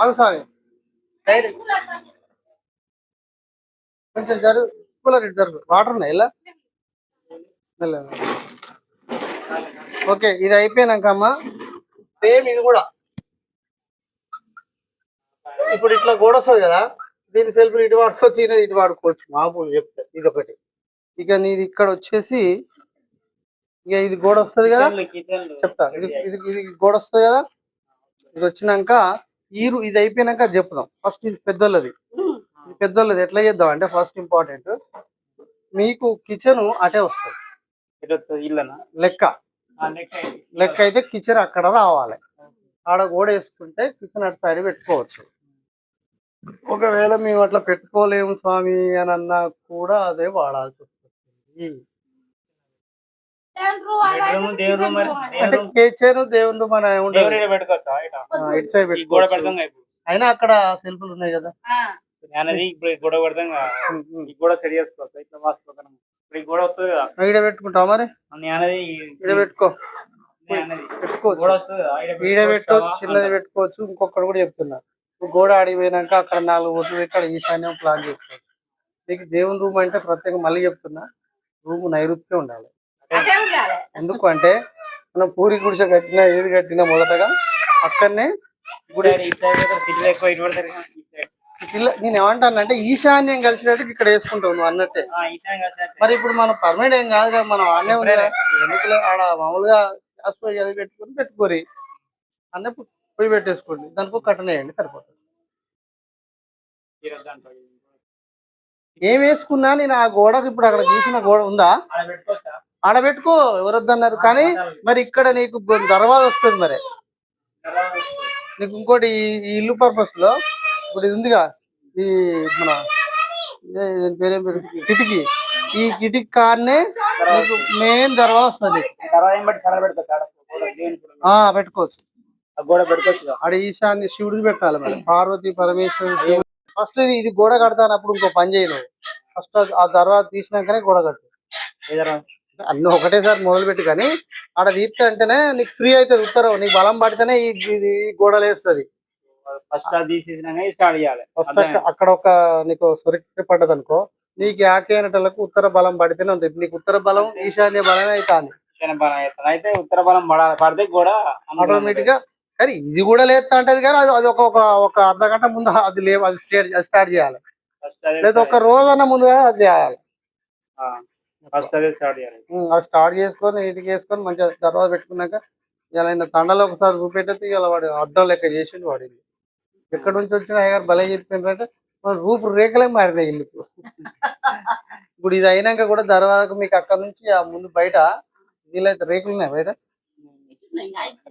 ఆగు స్వామి కొంచెం జరుగు కూలర్ జరుగు. వాటర్ ఉన్నాయి ఇలా. ఓకే ఇది అయిపోయినాక అమ్మ సేమ్ ఇది కూడా. ఇప్పుడు ఇట్లా గోడ వస్తుంది కదా దీని సెల్ఫ్ ఇటు వాడుకోవచ్చు ఈయన ఇటు వాడుకోవచ్చు. మామూలు చెప్తే ఇది ఒకటి ఇక నీది ఇక్కడ వచ్చేసి ఇక ఇది గోడ వస్తుంది కదా? చెప్తా ఇది ఇది ఇది గోడ వస్తుంది కదా? ఇది వచ్చినాక ఈ రు- ఇది అయిపోయినాక చెప్దాం. ఫస్ట్ ఇది పెద్దోళ్ళది. ఇది పెద్దోళ్ళది ఎట్లా చేద్దాం అంటే ఫస్ట్ ఇంపార్టెంట్ మీకు కిచెన్ అటే వస్తుంది. ఇల్లనా? లెక్క. లెక్క అయితే. కిచెన్ అక్కడ రావాలి. ఆడ గోడ వేసుకుంటే కిచెన్ అటు సైడ్ పెట్టుకోవచ్చు. ఒకవేళ మేము అట్లా పెట్టుకోలేము స్వామి అని అన్నా కూడా అదే వాడాల్సి వస్తుంది. ఉండదు దేవుడు ఈడ పెట్టుకోవచ్చా? ఇట? సైడ్ అయినా అక్కడ సెల్ఫ్లు ఉన్నాయి కదా. ఇప్పుడు పెడతాం సెట్ చేసుకోవచ్చు? ఇట్లా వాసుకోగలం ఇప్పుడు ఈ గోడ వస్తుంది కదా. ఈడ పెట్టుకుంటావా మరి? ఈడ పెట్టుకో. పెట్టుకోవచ్చు ఈడ పెట్టుకోవచ్చా? చిన్నది పెట్టుకోవచ్చు. ఇంకొకటి కూడా చెప్తున్నా. గోడ ఆడిపోయినాక అక్కడ నాలుగు ఓట్లు పెట్టి అక్కడ ఈశాన్యం ప్లాన్ చేసుకోవచ్చు. నీకు దేవుని రూమ్ అంటే ప్రత్యేకంగా మళ్ళీ చెప్తున్నా. రూమ్ నైరుత్యం ఉండాలి. ఎందుకు అంటే మనం పూరి గుడిసె కట్టినా ఏది కట్టినా మొదటగా అక్కడనే గుడి నేను ఏమంటానంటే ఈశాన్యం కలిసినట్టు ఇక్కడ వేసుకుంటావు నువ్వు అన్నట్టే. ఆ, ఈశాన్యం కలిసినట్టు. మరి ఇప్పుడు మనం పర్మనెంట్ ఏం కాదు కదా మనం ఆడనే ఉంది కదా. ఎందుకులే? ఆడ మామూలుగా గ్యాస్ పొయ్యి అది పెట్టుకొని పెట్టుకోరి. అన్నప్పుడు పొయ్యి పెట్టేసుకోండి. దానికి కట్టనేయండి సరిపోతుంది. ఈ రోజు దాంట్లో. ఏం వేసుకున్నా నేను ఆ గోడకు ఇప్పుడు అక్కడ గీసిన గోడ ఉందా? ఆడ పెట్టుకోవచ్చా? ఆడ పెట్టుకో ఎవరొద్దన్నారు. కానీ మరి ఇక్కడ నీకు దర్వాజ వస్తుంది మరి. నీకు ఇంకోటి ఈ- ఇల్లు పర్పస్లో ఇప్పుడు ఇది ఉందిగా ఈ మన పేరేం పేరు? కిటికీ. ఈ కిటికీ కార్నే నీకు మెయిన్ దర్వాజ వస్తుంది పెట్టుకోవచ్చు గోడ పెట్టుకోవచ్చు. కదా. ఆడ ఈశాన్య శివుడికి పెట్టాలి మరి. పార్వతి పరమేశ్వరుడు ఫస్ట్ ఇది ఇది గోడ కడతానప్పుడు ఇంకో పని చేయను. ఫస్ట్ ఆ తర్వాత తీసినాకనే గోడ కట్టు. అన్ని ఒకటేసారి మొదలు పెట్టి కానీ ఆడ తీస్తే అంటేనే నీకు ఫ్రీ అవుతుంది ఉత్తరం నీకు బలం పడితేనే ఈ ఇది గోడలు వేస్తుంది ఫస్ట్ అక్కడ ఒక నీకు సొరికి పడ్డది అనుకో నీకు యాకేనటలకు ఉత్తర బలం పడితేనే ఉంటుంది. నీకు ఉత్తర బలం ఈశాన్య బలమే అవుతుంది. అయితే ఉత్తర బలం పడితే కూడా ఆటోమేటిక్గా కానీ ఇది కూడా లేస్తా అంటది కానీ అది అది ఒక ఒక అర్ధ గంట ముందు అది లేవు అది స్టార్ట్ స్టార్ట్ చేయాలి. లేదా ఒక రోజన్న ముందుగా అది చేయాలి. అదే స్టార్ట్ చేసుకొని ఇంటికి వేసుకొని మంచిగా తర్వాత పెట్టుకున్నాక ఇలా ఆయన తండలో ఒకసారి చూపెట్టేది ఇలా వాడు అద్దం లెక్క చేసిండు వాడు ఇల్లు. ఎక్కడి నుంచి వచ్చిన అయ్యారు భలే చెప్పిండ్రంటే మన రూపు రేఖలే మారినాయి ఇల్లు. ఇప్పుడు ఇది అయినాక కూడా దర్వాజకు మీకు అక్కడ నుంచి ఆ ముందు బయట వీళ్ళైతే రేకులు ఉన్నాయి బయట?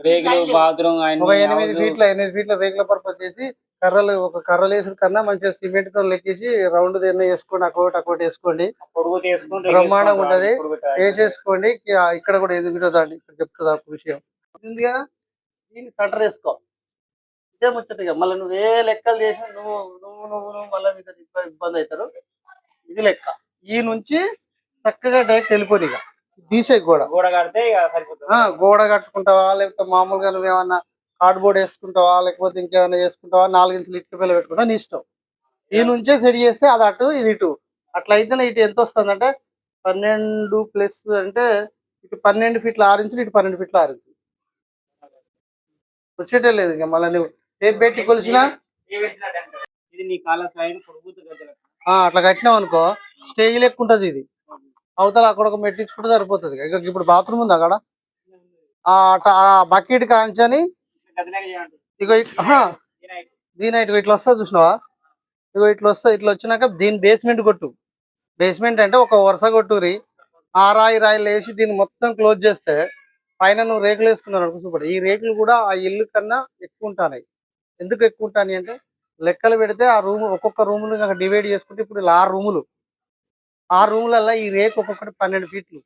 రేకులు బాత్రూమ్ ఒక ఎనిమిది ఫీట్ల ఎనిమిది ఫీట్ల రేకుల పర్పస్ చేసి కర్రలు ఒక కర్రలు వేసిన కన్నా మంచిగా సిమెంట్తో లెక్కేసి రౌండ్ దేన్న వేసుకోండి అక్కడ అక్కడ వేసుకోండి. బ్రహ్మాండంగా ఉంటది. వేసేసుకోండి. ఇక ఇక్కడ కూడా ఎదుగుతుందండి ఇక్కడ చెప్తుంది ఒక విషయం. ఉంది కదా? దీన్ని కట్టర్ వేసుకో. ఇదే ముచ్చట మళ్ళీ నువ్వు ఏ లెక్కలు చేసినా నువ్వు నువ్వు నువ్వు నువ్వు మళ్ళీ మీకు అది ఇబ్బంది- అవుతారు. ఇది లెక్క. ఈ నుంచి చక్కగా డైరెక్ట్ వెళ్ళిపోదు ఇక. తీసే కూడా గోడ కడితే ఇక సరిపోతుంది. ఆ, గోడ కట్టుకుంటావా? లేకపోతే మామూలుగా నువ్వేమన్నా కార్డ్బోర్డ్ వేసుకుంటావా లేకపోతే ఇంకేమైనా చేసుకుంటావా నాలుగు ఇంచులు ఇటుక పిల్ల పెట్టుకుంటా నీ ఇష్టం. ఈ నుంచే సెట్ చేస్తే అది అటు ఇది ఇటు. అట్లా అయితేనే ఇటు ఎంత వస్తుందంటే పన్నెండు ప్లస్ అంటే ఇటు పన్నెండు ఫీట్ల ఆరు ఇంచులు ఇటు పన్నెండు ఫీట్ల ఆరు ఇంచులు వచ్చేటే లేదు ఇంకా మళ్ళీ నువ్వు. ఏ పెట్టి కొలిసినా అట్లా కట్టినావు అనుకో స్టేజ్ లెక్క ఉంటది ఇది. అవతల అక్కడ ఒక మెట్టించుకుంటే సరిపోతుంది. ఇక ఇప్పుడు బాత్రూమ్ ఉంది అక్కడ? ఆ అట- ఆ బకెట్ కాంచని ఇగో దీని ఇటు ఇట్లా వస్తా చూసినావా? ఇగో ఇట్లా వస్తా ఇట్లా వచ్చినాక దీని బేస్మెంట్ కొట్టు. బేస్మెంట్ అంటే ఒక వరుస కొట్టురి ఆ రాయి రాయిలు వేసి దీన్ని మొత్తం క్లోజ్ చేస్తే పైన నువ్వు రేకులు వేసుకున్నావు అనుకో సూపర్. ఈ రేకులు కూడా ఆ ఇల్లు కన్నా ఎక్కువ ఉంటాయి ఎందుకు ఎక్కువ ఉంటాయి అంటే లెక్కలు పెడితే ఆ రూమ్ ఒక్కొక్క రూమ్ డివైడ్ చేసుకుంటే ఇప్పుడు ఇలా ఆరు రూములు. ఆ రూములల్లో ఈ రేకు ఒక్కొక్కటి పన్నెండు ఫీట్లు.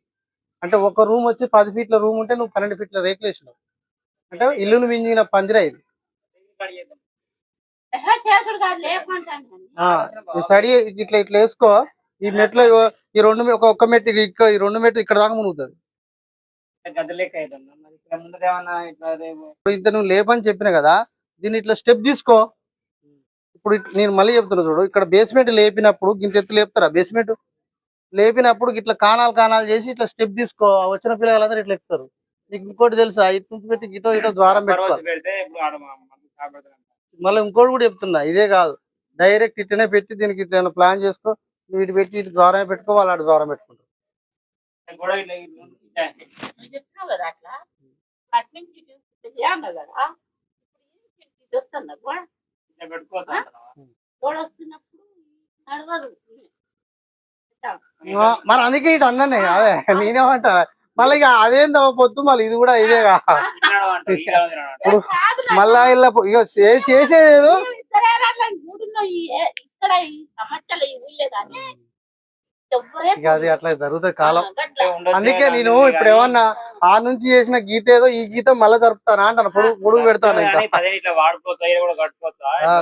అంటే ఒక రూమ్ వచ్చి పది ఫీట్ల రూమ్ ఉంటే నువ్వు పన్నెండు ఫీట్ల రేకులు వేసినావు. అంటే ఇల్లును మించిన పందిరా ఇది. సడి ఇట్లా ఇట్లా వేసుకో ఈ మెట్లో ఈ రెండు ఒక్క మెట్టు ఇక్కడ ఈ రెండు మెట్లు ఇక్కడ దాకా మునుగుతుంది. ఇంత నువ్వు లేపని చెప్పిన కదా దీన్ని ఇట్లా స్టెప్ తీసుకో. ఇప్పుడు నేను మళ్ళీ చెప్తున్నా చూడు ఇక్కడ బేస్మెంట్ లేపినప్పుడు గింత ఎత్తు లేపుతారా? బేస్మెంట్ లేపినప్పుడు ఇట్లా కానాలు కానాలు చేసి ఇట్లా స్టెప్ తీసుకో వచ్చిన పిల్లలందరూ ఇట్లా ఎక్కుతారు. నీకు ఇంకోటి తెలుసా? ఇటు నుంచి పెట్టి ఇటో ఇటో ద్వారం పెట్టుకోవాలి. మళ్ళీ ఇంకోటి కూడా చెప్తున్నా ఇదే కాదు. డైరెక్ట్ ఇట్లనే పెట్టి దీనికి ఇట్లా ప్లాన్ చేసుకో నువ్వు ఇటు పెట్టి ఇటు ద్వారం పెట్టుకో వాళ్ళు అటు ద్వారం పెట్టుకుంటారు. మరి అందుకే ఇటు అన్నానే అదే నేనేమంటా మళ్ళీ ఇక అదేందో పొద్దు మళ్ళీ ఇది కూడా అంటారు. ఇప్పుడు మళ్ళా ఇలా ఇక చేసేది ఏదో? ఇక అది అట్లా జరుగుతుంది కాలం. అందుకే నేను ఇప్పుడు ఏమన్నా ఆ నుంచి చేసిన గీత ఏదో ఈ గీత మళ్ళీ జరుపుతానా అంటాను. పొడుగు పొడుగు పెడతాను ఇంకా ఇది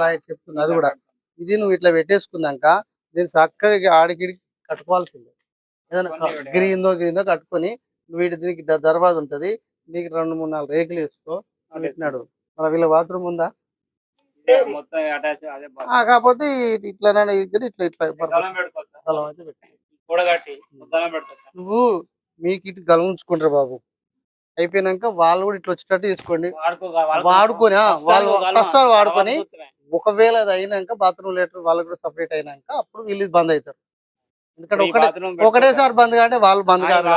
రైట్ చెప్తున్నా అది కూడా. ఇది నువ్వు ఇట్లా పెట్టేసుకున్నాక దీన్ని చక్కగా ఆడికి కట్టుకోవాల్సిందే. ఏదైనా. గ్రీందో గ్రీందో కట్టుకొని వీటి దీనికి దర్వాజ ఉంటది. నీకు రెండు మూడు నాలుగు రేకులు వేసుకో అని పెట్టినాడు మన వీళ్ళ బాత్రూమ్ ఉందా? కాకపోతే ఇట్లానే ఇది ఇట్లా ఇట్లా దళం అయితే నువ్వు మీకు ఇటు గలవుంచుకుంటారు బాబు. అయిపోయినాక వాళ్ళు కూడా ఇట్లా వచ్చేటట్టు తీసుకోండి వాడుకో వాడుకొని, వాళ్ళు వస్తారు వాడుకొని. ఒకవేళ అది అయినాక బాత్రూమ్ లేటర్ వాళ్ళకి కూడా సపరేట్ అయినాక అప్పుడు వీళ్ళు బంద్ అవుతారు. ఎందుకంటే ఒకటే ఒకటేసారి బంద్ అంటే వాళ్ళు బంద్? కాదు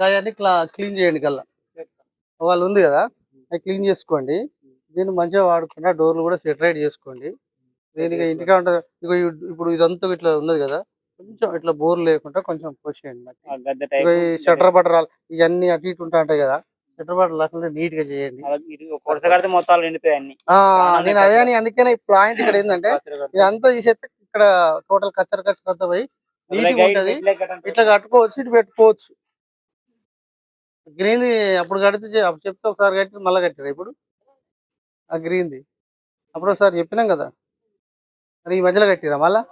అవన్నీ క్లీన్ చేయండి కల్లా. వాళ్ళు ఉంది కదా అది క్లీన్ చేసుకోండి. దీన్ని మంచిగా వాడుకుంటా డోర్లు కూడా సెటరైట్ చేసుకోండి. దీనికి ఇంటికా ఉంటుంది ఇప్పుడు ఇదంతా ఇట్లా ఉన్నది కదా కొంచెం ఇట్లా బోర్ లేకుండా కొంచెం పోసేయండి ఈ షటర్ బట్టరాలు ఇవన్నీ అటు ఇటు ఉంటా ఉంటాయి కదా షటర్ బట్టలు లేకుండా నీట్గా చేయండి నేను అదే అని అందుకనే ఈ పాయింట్ ఇక్కడ ఏంటంటే ఇదంతా తీసేస్తే ఇక్కడ టోటల్ కచ్చర కచ్చర పోయి నీట్గా ఉంటది. ఇట్లా కట్టుకోవచ్చు ఇటు పెట్టుకోవచ్చు. గ్రీన్ అప్పుడు కడితే చెప్తే ఒకసారి కట్టి మళ్ళీ కట్టారు ఇప్పుడు? ఆ గ్రీన్ది. అప్పుడు ఒకసారి చెప్పినాం కదా. మరి ఈ మధ్యలో కట్టిరా మళ్ళా?